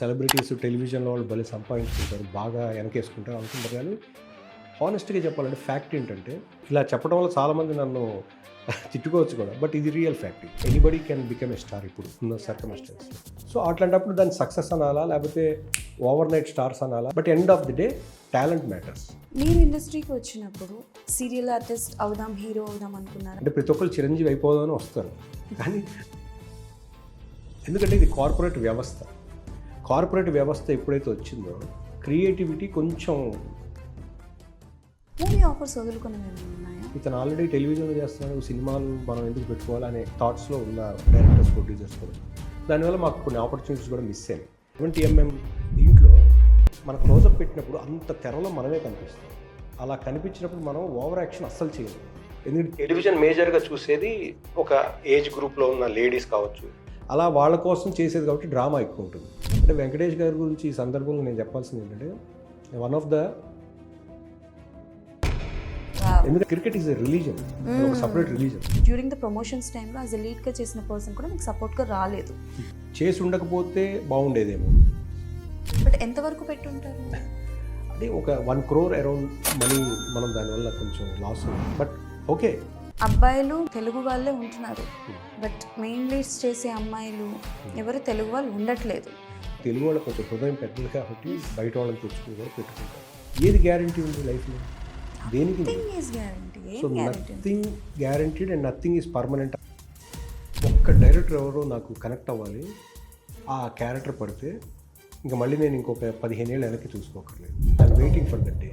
Celebrities టెలివిజన్లో వాళ్ళు భలే సంపాదించుకుంటారు బాగా వెనకేసుకుంటారు అనుకుంటారు కానీ హానెస్ట్గా చెప్పాలంటే ఫ్యాక్ట్ ఏంటంటే ఇలా చెప్పడం వల్ల చాలామంది నన్ను తిట్టుకోవచ్చు కూడా బట్ ఇది real fact anybody can become a star ఇప్పుడు ఉన్న సర్కమిస్టెన్స్ సో అట్లాంటప్పుడు దాన్ని సక్సెస్ అనాలా లేకపోతే ఓవర్ నైట్ స్టార్స్ అనాలా? But end of the day talent matters మీరు ఇండస్ట్రీకి వచ్చినప్పుడు సీరియల్ ఆర్టిస్ట్ అవుదాం హీరో అవుదాం అనుకున్నారు? అంటే ప్రతి ఒక్కరు చిరంజీవి అయిపోదామని వస్తారు. కానీ ఎందుకంటే ఇది కార్పొరేట్ వ్యవస్థ. కార్పొరేట్ వ్యవస్థ ఎప్పుడైతే వచ్చిందో క్రియేటివిటీ కొంచెం మూవీ ఆఫర్స్ వదులుకొని ఇతను ఆల్రెడీ టెలివిజన్లో చేస్తున్నాడు సినిమాలు మనం ఎందుకు పెట్టుకోవాలి అనే థాట్స్లో ఉన్న డైరెక్టర్స్ ప్రొడ్యూసర్స్ కూడా. దానివల్ల మాకు కొన్ని ఆపర్చునిటీస్ కూడా మిస్ అయ్యాయి ట్వంటీ ఎంఎం దీంట్లో మన క్లోజప్ పెట్టినప్పుడు అంత తెరలో మనమే కనిపిస్తాం. అలా కనిపించినప్పుడు మనం ఓవర్ యాక్షన్ అస్సలు చేయలేం. ఎందుకంటే టెలివిజన్ మేజర్గా చూసేది ఒక ఏజ్ గ్రూప్లో ఉన్న లేడీస్ కావచ్చు అలా వాళ్ళ కోసం చేసేది కాబట్టి డ్రామా ఎక్కువ ఉంటుంది అంటే వెంకటేష్ గారి గురించి ఈ సందర్భంలో నేను చెప్పాల్సింది ఏంటంటే వన్ ఆఫ్ ద ఎందుకంటే క్రికెట్ ఈజ్ రిలీజన్ ఒక separate religion during the promotions టైంలో యాజ్ లీడ్గా చేసిన పర్సన్ కూడా మీకు సపోర్ట్గా రాలేదు. చేసి ఉండకపోతే బాగుండేదేమో. బట్ ఎంతవరకు పెట్టుంటారు అంటే ఒక వన్ క్రోర్ అరౌండ్ మనీ మనం దానివల్ల కొంచెం లాస్ బట్ ఓకే అబ్బాయిలు తెలుగు వాళ్ళే ఉంటున్నారు. బట్ మెయిన్ లీడ్స్ చేసే అమ్మాయిలు ఎవరు తెలుగు వాళ్ళు ఉండట్లేదు. తెలుగు వాళ్ళకి కొంచెం హృదయం పెద్దది కాబట్టి బయట వాళ్ళని తెచ్చుకుని కూడా పెట్టుకుంటారు. ఏది గ్యారంటీ ఉంది లైఫ్లో దేనికి so nothing guaranteed and nothing is permanent ఒక్క డైరెక్టర్ ఎవరో నాకు కనెక్ట్ అవ్వాలి. ఆ క్యారెక్టర్ పడితే ఇంకా మళ్ళీ నేను ఇంకొక పదిహేను ఏళ్ళు వెనక్కి చూసుకోకర్లేదు. I'm waiting for that day